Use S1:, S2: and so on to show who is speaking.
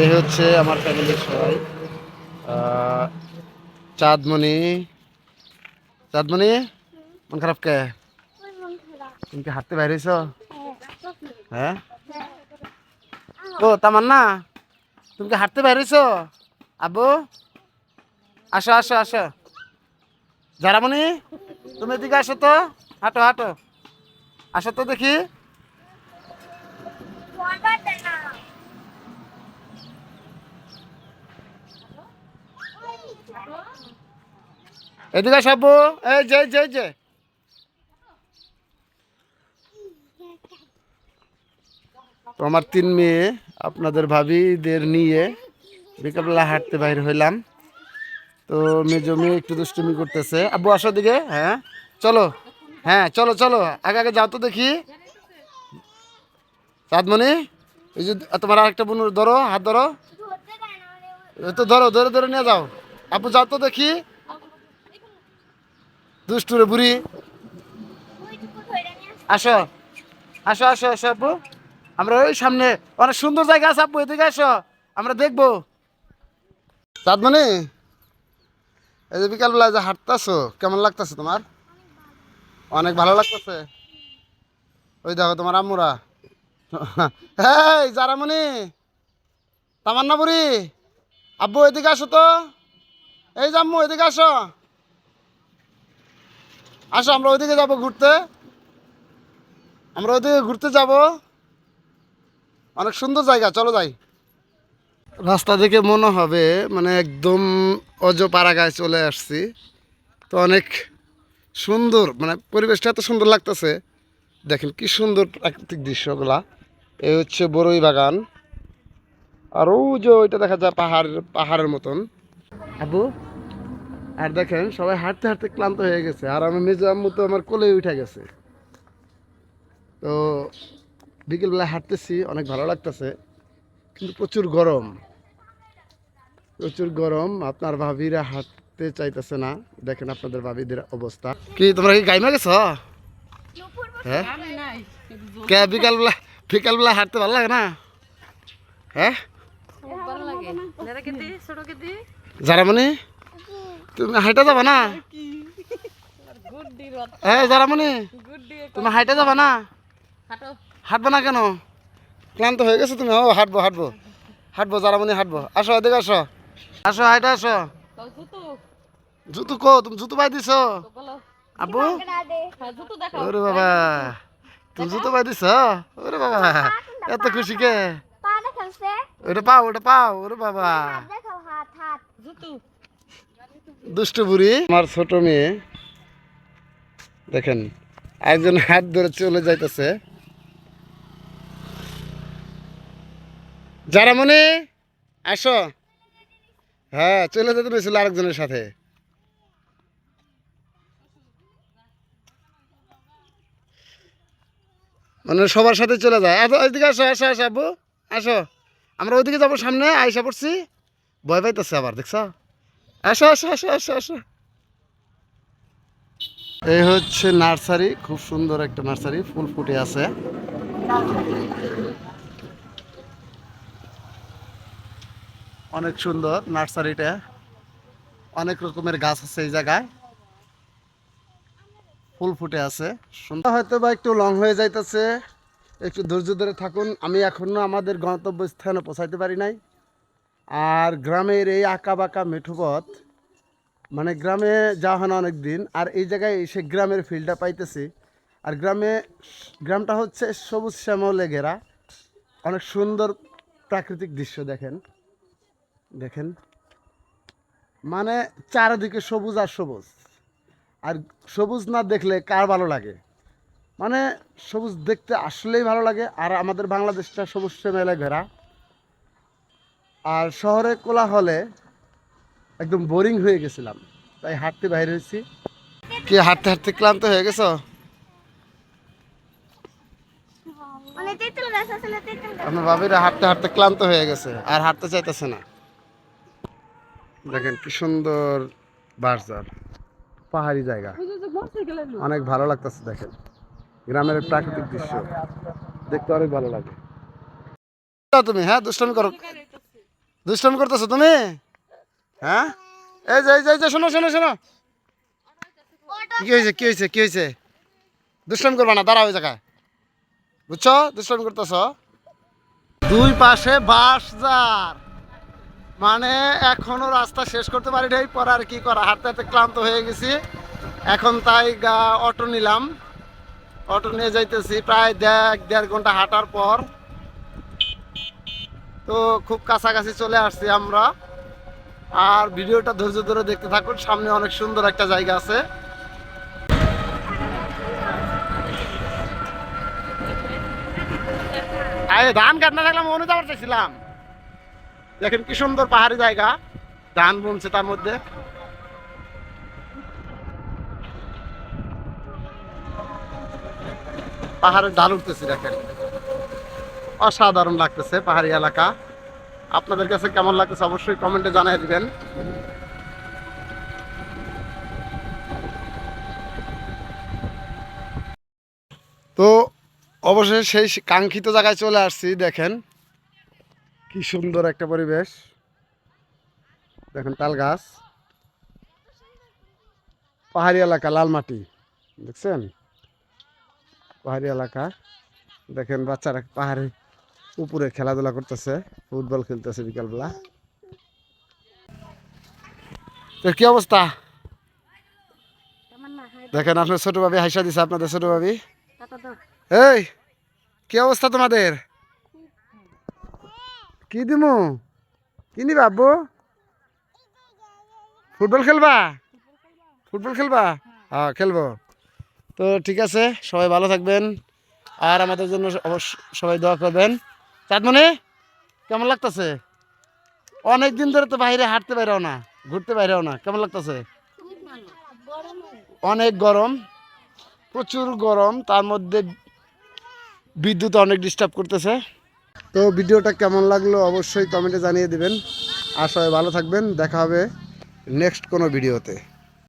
S1: এই হচ্ছে আমার ফ্যামিলির সবাই। চাঁদমণি। চাঁদমণি, মন খারাপ কে? তুমি কি হাঁটতে বাইরেছ হ্যাঁ? ও, তামান্না, তুমি কি হাঁটতে বাইরেছ আব্বু, আসো আসো আসো। যারামণি তুমি এদিকে আসো তো। হাঁটো হাঁটো। আসো তো দেখি। এদিকে আব্বু এই যে যে যে। আমার তিন মেয়ে, আপনাদের ভাবিদের নিয়ে বিকালবেলা হাঁটতে বাইর হইলাম। তো মেয়ে একটু দুষ্টুমি করতেছে। আব্বু, আসো দিকে হ্যাঁ? চলো হ্যাঁ চলো চলো, আগে আগে যাও তো দেখি। চাঁদমণি, এই যে, তোমার আরেকটা বোন ধরো, হাত ধরো। তো ধরো, ধরে ধরে নিয়ে যাও। আব্বু, যাও তো দেখি। দুষ্টুরে বুড়ি। আসো। আসো আসো আসো আব্বু। আমরা ওই সামনে অনেক সুন্দর জায়গা আছে আব্বু, এদিকে আসো। আমরা দেখব। চাঁদমণি, এই যে বিকালবেলা যে হাঁটতেছো, কেমন লাগতেছে তোমার? অনেক ভালো লাগতেছে। ওই দেখো তোমার আম্মুরা। এই, জারামণি। তামান্না বুড়ি। আব্বু, এদিকে আসো তো। এই যে আম্মু, এদিকে আসো। আসো, আমরা ওইদিকে যাব ঘুরতে। আমরা ওইদিকে ঘুরতে যাব। অনেক সুন্দর জায়গা, চলো যাই। রাস্তা দেখে মনে হবে মানে একদম অজপাড়াগায় চলে আসছি। তো অনেক সুন্দর মানে পরিবেশটা এত সুন্দর লাগতেছে। দেখেন কি সুন্দর প্রাকৃতিক দৃশ্যগুলা। এই হচ্ছে বড়ই বাগান। আর ও যে ওইটা দেখা যায় পাহাড় পাহাড়ের মতন। আবু আর দেখেন সবাই হাঁটতে হাঁটতে ক্লান্ত হয়ে গেছে। আর আমার মেজো আম্মু তো আমার কোলে উঠে গেছে। তো বিকেলবেলা হাঁটতেছি অনেক ভালো লাগতেছে। কিন্তু প্রচুর গরম। প্রচুর গরম আপনার ভাবিরা হাঁটতে চাইতেছে না। দেখেন আপনাদের ভাবিদের অবস্থা। কি তোমরা কি গাইমা গেছ? হ্যাঁ? কে বিকালবেলা বিকালবেলা হাঁটতে ভালো লাগে না? হ্যাঁ?
S2: যারা
S1: মানে তুমি হাইটা যাবা না? হ্যাঁ যারা মানে তুমি হাইটা যাবা না? হাঁটবো না কেন? ক্লান্ত হয়ে গেছে তুমি? ও হাঁটবো হাঁটবো। হাঁটবো যারা মানে হাঁটবো। আসো এদিকে আসো। আসো হাইটা আসো।
S2: জুতো?
S1: জুতো কো? তুমি জুতো পাই দিছো? আব্বু?
S2: হ্যাঁ
S1: ওরে বাবা তুমি জুতো পাই দিছ? ওরে বাবা এত খুশি কে? ওটা পাও ওটা পাও ওরে বাবা।
S3: হাত দেখাও হাত হাত।
S2: জুতো।
S1: দুষ্টু বুড়ি আমার ছোট মেয়ে, দেখেন, একজন হাত ধরে চলে যাইতেছে। যারা মনে আসো। হ্যাঁ চলে যেতে পেরেছিল আরেকজনের সাথে। মানে সবার সাথে চলে যায়। আসো ওইদিকে আসো আসো আসো, আব্বু। আসো। আমরা ওইদিকে যাব সামনে আইসা পড়ছি। ভয় পাইতেছে আবার, দেখছ? আসো আসো আসো আসো আসো। এই হচ্ছে নার্সারি, খুব সুন্দর একটা নার্সারি, ফুল ফুটে আছে। অনেক সুন্দর নার্সারিটা। অনেক রকমের গাছ আছে এই জায়গায়। ফুল ফুটে আছে। সুন্দর। হয়তো বা একটু লং হয়ে যাইতেছে। একটু ধৈর্য ধরে থাকুন। আমি এখনও আমাদের গন্তব্যস্থানে পৌঁছাইতে পারি নাই। আর গ্রামের এই আঁকা বাঁকা মেঠো পথ মানে গ্রামে যাওয়া হয় না অনেক দিন আর এই জায়গায় এসে গ্রামের ফিল্ডটা পাইতেছি। আর গ্রামে গ্রামটা হচ্ছে সবুজ শ্যামলে ঘেরা। অনেক সুন্দর প্রাকৃতিক দৃশ্য দেখেন। দেখেন। মানে চারিদিকে সবুজ আর সবুজ। আর সবুজ না দেখলে কার ভালো লাগে? মানে সবুজ দেখতে আসলেই ভালো লাগে। আর আমাদের বাংলাদেশটা সবুজ শ্যামলে ঘেরা। আর শহরে কোলাহলে একদম বোরিং হয়ে গেছিলাম। তাই হাঁটতে বাইরে হয়েছি। কি হাঁটতে হাঁটতে ক্লান্ত হয়ে গেছো? আপনার বাবিরা হাঁটতে হাঁটতে ক্লান্ত হয়ে গেছে, আর হাঁটতে চাইতেছে না। দেখেন কি সুন্দর বারজার পাহাড়ি জায়গা। অনেক ভালো লাগতেছে দেখেন। গ্রামের প্রাকৃতিক দৃশ্য। দেখতে অনেক ভালো লাগে। তুমি হ্যাঁ দুষ্টমি করো। দুষ্টামি করতেছো তুমি? হ্যাঁ? এই যে এই যে, শোনো শোনো শোনো। কি হয়েছে কি হয়েছে কি হয়েছে? দুষ্টামি করবা না দাঁড়াও ওই জায়গায়। বুঝছ? দুষ্টামি করতেছ? দুই পাশে বাস যার মানে এখনও রাস্তা শেষ করতে পারি নাই পরে আর কি করা? হাঁটতে হাঁটতে ক্লান্ত হয়ে গেছি। এখন তাই অটো নিলাম। অটো নিয়ে যাইতেছি প্রায় দেড় দেড় ঘণ্টা হাঁটার পর তো খুব কাছাকাছি চলে আসছি আমরা। আর ভিডিওটা ধৈর্য ধরে দেখতে থাকুন, সামনে অনেক সুন্দর একটা জায়গা আছে। ধান কাট না থাকলাম, মনে যাওয়ার চাইছিলাম দেখেন কি সুন্দর পাহাড়ি জায়গা, ধান বুনছে তার মধ্যে। পাহাড়ের ডাল উঠতেছি, দেখেন। অসাধারণ লাগতেছে পাহাড়ি এলাকা। আপনাদের কাছে কেমন লাগতেছে অবশ্যই কমেন্টে জানিয়ে দিবেন। তো অবশেষে সেই কাঙ্ক্ষিত জায়গায় চলে আসছি, দেখেন। কি সুন্দর একটা পরিবেশ। দেখেন তাল গাছ। পাহাড়ি এলাকা, লাল মাটি, দেখছেন? পাহাড়ি এলাকা। দেখেন বাচ্চারা পাহাড়ে উপরে খেলাধুলা করতেছে ফুটবল খেলতেছে বিকালবেলা। তো কি অবস্থা?
S3: না
S1: দেখেন আপনার ছোট ভাবি হাইসা দিছে আপনাদের ছোট ভাবি। এই কি অবস্থা তোমাদের? কি দিমু? কি নিবা আব্বু? ফুটবল খেলবা? ফুটবল খেলবা? হ্যাঁ খেলব। তো ঠিক আছে সবাই ভালো থাকবেন। আর আমাদের জন্য অবশ্য সবাই দোয়া করবেন। চাঁদমণি, কেমন লাগতেছে? অনেক দিন ধরে তো বাইরে হাঁটতে বাইরেও না, ঘুরতে বাইরেও না, কেমন লাগতেছে? অনেক গরম, প্রচুর গরম, তার মধ্যে বিদ্যুৎ অনেক ডিস্টার্ব করতেছে। তো ভিডিওটা কেমন লাগল অবশ্যই কমেন্টে জানিয়ে দিবেন। সবাই ভালো থাকবেন, দেখা হবে নেক্সট কোনো ভিডিওতে